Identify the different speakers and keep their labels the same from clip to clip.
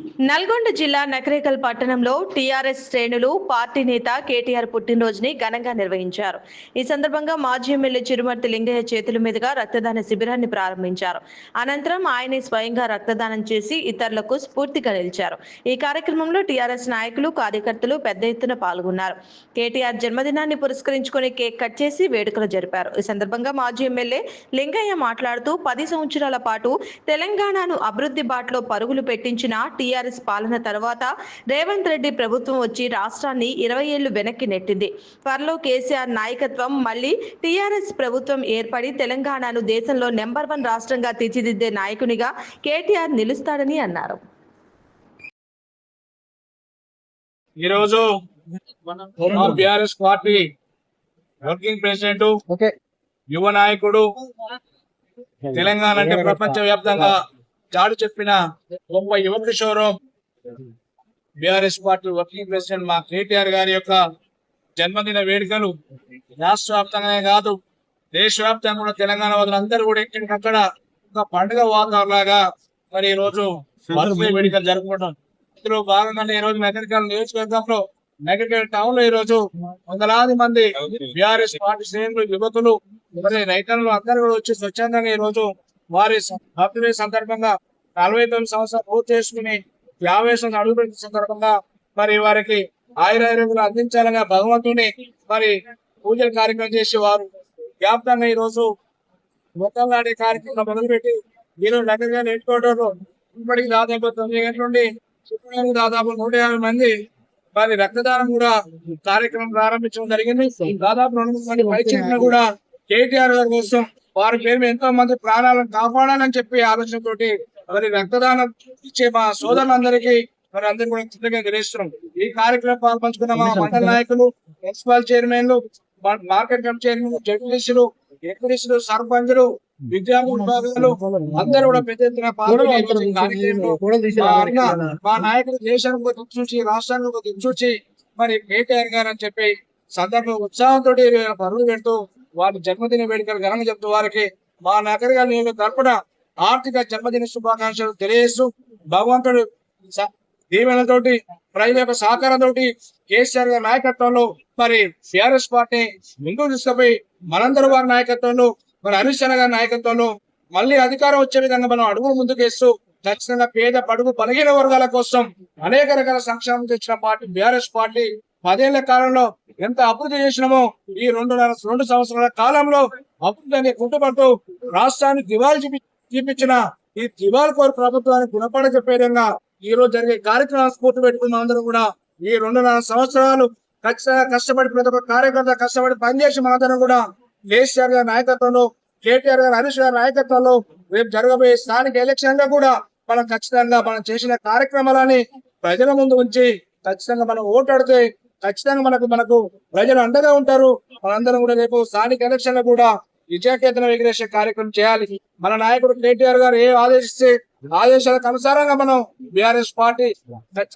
Speaker 1: నల్గొండ జిల్లా నకరేకల్ పట్టణంలో టీఆర్ఎస్ శ్రేణులు పార్టీ నేత కేటీఆర్ పుట్టినరోజుని ఘనంగా నిర్వహించారు. ఈ సందర్భంగా మాజీ ఎమ్మెల్యే చిరుమర్తి లింగయ్య చేతుల మీదుగా రక్తదాన శిబిరాన్ని ప్రారంభించారు. అనంతరం ఆయనే స్వయంగా రక్తదానం చేసి ఇతరులకు స్ఫూర్తిగా నిలిచారు. ఈ కార్యక్రమంలో టీఆర్ఎస్ నాయకులు కార్యకర్తలు పెద్ద ఎత్తున పాల్గొన్నారు. కేటీఆర్ జన్మదినాన్ని పురస్కరించుకుని కేక్ కట్ చేసి వేడుకలు జరిపారు. ఈ సందర్భంగా మాజీ ఎమ్మెల్యే లింగయ్య మాట్లాడుతూ పది సంవత్సరాల పాటు తెలంగాణను అభివృద్ధి బాటలో పరుగులు పెట్టించిన టీఆర్ఎస్ పాలన తర్వాత రేవంత్ రెడ్డి ప్రభుత్వం వచ్చి రాష్ట్రాన్ని ఇరవై ఏళ్ళు వెనక్కి నెట్టింది. త్వరలో కేసీఆర్ నాయకత్వం మళ్ళీ టీఆర్ఎస్ ప్రభుత్వం ఏర్పడి తెలంగాణను దేశంలో నెంబర్ వన్ రాష్ట్రంగా తీర్చిదిద్దే నాయకునిగా కేటీఆర్ నిలుస్తాడని అన్నారు.
Speaker 2: ఈరోజు బిఆర్ఎస్ పార్టీ వర్కింగ్ ప్రెసిడెంట్ యువ నాయకుడు తెలంగాణ అంటే ప్రపంచ వ్యాప్తంగా చాటు చెప్పిన గొప్ప యువ కిషోరం బిఆర్ఎస్ పార్టీ వర్కింగ్ ప్రెసిడెంట్ మా కేటీఆర్ గారి యొక్క జన్మదిన వేడుకలు రాష్ట్ర వ్యాప్తంగానే కాదు దేశవ్యాప్తంగా కూడా తెలంగాణ వాళ్ళందరూ కూడా ఎక్కడికక్కడ ఒక పండుగ వాతావరణం లాగా మరి ఈ రోజు వేడుకలు జరుపుకుంటాం ఇందులో భాగంగానే ఈ రోజు మెకనికల్ నియోజకవర్గంలో మెకనికల్ టౌన్లో ఈ రోజు వందలాది మంది బిఆర్ఎస్ పార్టీ శ్రేణులు యువకులు మరి రైతన్నులు అందరూ కూడా వచ్చి స్వచ్ఛందంగా ఈ రోజు వారి బర్త్డే సందర్భంగా నలభై తొమ్మిది సంవత్సరాలు పూర్తి చేసుకుని యాభై అడుగుపెట్టిన సందర్భంగా మరి వారికి ఆయురారోగ్యాలు అందించాలని భగవంతుని మరి పూజల కార్యక్రమం చేసి వారు వ్యాప్తంగా ఈ రోజు మొత్తంలాంటి కార్యక్రమం మొదలుపెట్టి ఈరోజు దగ్గరగా నేర్చుకోవడంలో ఇప్పటికి దాదాపు తొమ్మిది గంటల నుండి శుక్రవారం దాదాపు నూట యాభై మంది వారి రక్తదానం కూడా కార్యక్రమం ప్రారంభించడం జరిగింది. దాదాపు రెండు మంది పైచీలను కూడా కేటీఆర్ గారి కోసం వారి పేరు ఎంతో మంది ప్రాణాలను కాపాడాలని చెప్పి ఆలోచనతోటి మరి రక్తదానం ఇచ్చే మా సోదరులందరికీ మరి అందరూ కూడా కృతజ్ఞతలు తెలియజేస్తున్నాం ఈ కార్యక్రమం పాల్పంచుకున్న మా మండల నాయకులు మున్సిపల్ చైర్మన్లు మార్కెట్ కమిటీ చైర్మన్ జడ్పీసీలు ఎంపీసీలు సర్పంచులు విద్యార్థి విభాగాలు అందరూ కూడా పెద్ద ఎత్తున పాల్గొని మా నాయకులు దేశానికి ఒక దిక్సూచి రాష్ట్రానికి ఒక దిక్సూచి మరి కేటీఆర్ గారు అని చెప్పి సందర్భ ఉత్సాహంతో పరుగు పెడుతూ వారి జన్మదిన వేడుకలు ఘనంగా చెప్తూ వారికి మా నగర తరపున ఆర్థిక జన్మదిన శుభాకాంక్షలు తెలియజేస్తూ భగవంతుడు స- దీవెనతోటి ప్రజల యొక్క సహకారంతో కేసీఆర్ గారి నాయకత్వంలో మరి సిఆర్ఎస్ పార్టీ ముందుకు తీసుకుపోయి మనందరూ వారి నాయకత్వంలో మరి హరీష్ అన్న గారి నాయకత్వంలో మళ్ళీ అధికారం వచ్చే విధంగా మనం అడుగు ముందుకేస్తూ ఖచ్చితంగా పేద పడుగు బలహీన వర్గాల కోసం అనేక రకాల సంక్షేమం తెచ్చిన పార్టీ బీఆర్ఎస్ పార్టీ పదేళ్ళ కాలంలో ఎంత అభివృద్ధి చేసినామో ఈ రెండు రెండు సంవత్సరాల కాలంలో అభివృద్ధి అనే కుంటుపడుతూ రాష్ట్రాన్ని దివాళి చూపి చూపించిన ఈ దివాళి కోరు ప్రభుత్వానికి గుణపడ చెప్పే విధంగా ఈ రోజు జరిగే కార్యక్రమాలు స్ఫూర్తి పెట్టుకున్న అందరూ కూడా. ఈ రెండున్నర సంవత్సరాలు ఖచ్చితంగా కష్టపడి ప్రతి ఒక్క కార్యకర్త కష్టపడి పనిచేసి మనందరం కూడా కేసీఆర్ గారి నాయకత్వంలో కేటీఆర్ గారి హరీష్ గారి నాయకత్వంలో రేపు జరగబోయే స్థానిక ఎలక్షన్లో కూడా మనం ఖచ్చితంగా మనం చేసిన కార్యక్రమాలని ప్రజల ముందు ఉంచి ఖచ్చితంగా మనం ఓటాడితే ఖచ్చితంగా మనకు మనకు ప్రజలు అండగా ఉంటారు. మనందరం కూడా రేపు స్థానిక ఎలక్షన్లు కూడా విజయకేతన ఎగిరేసే కార్యక్రమం చేయాలి. మన నాయకుడు కేటీఆర్ గారు ఏ ఆదేశిస్తే ఆదేశాలకు అనుసారంగా మనం బీఆర్ఎస్ పార్టీ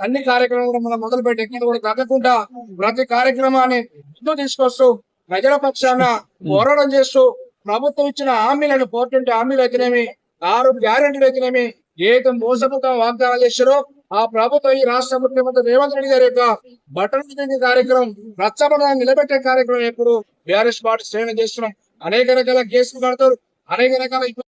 Speaker 2: అన్ని కార్యక్రమాలు కూడా మనం మొదలు పెట్టి ఎక్కడ కూడా తగ్గకుండా ప్రతి కార్యక్రమాన్ని ముందుకు తీసుకొస్తూ ప్రజల పక్షాన పోరాటం చేస్తూ ప్రభుత్వం ఇచ్చిన హామీలను పోర్టుంటే హామీలు అయితేనేమి ఆరు గ్యారెంటీలు అయితేనేమి ఏదైతే మోసపూర్వక వాగ్దానాలు చేశారో ఆ ప్రభుత్వం ఈ రాష్ట్ర ముఖ్యమంత్రి రేవంత్ రెడ్డి గారి యొక్క బట్టలు కార్యక్రమం రచ్చబంధనాన్ని నిలబెట్టే కార్యక్రమం ఎప్పుడు బీఆర్ఎస్ పార్టీ శ్రేణి చేస్తున్నాం. అనేక రకాల కేసులు కడతారు. అనేక రకాల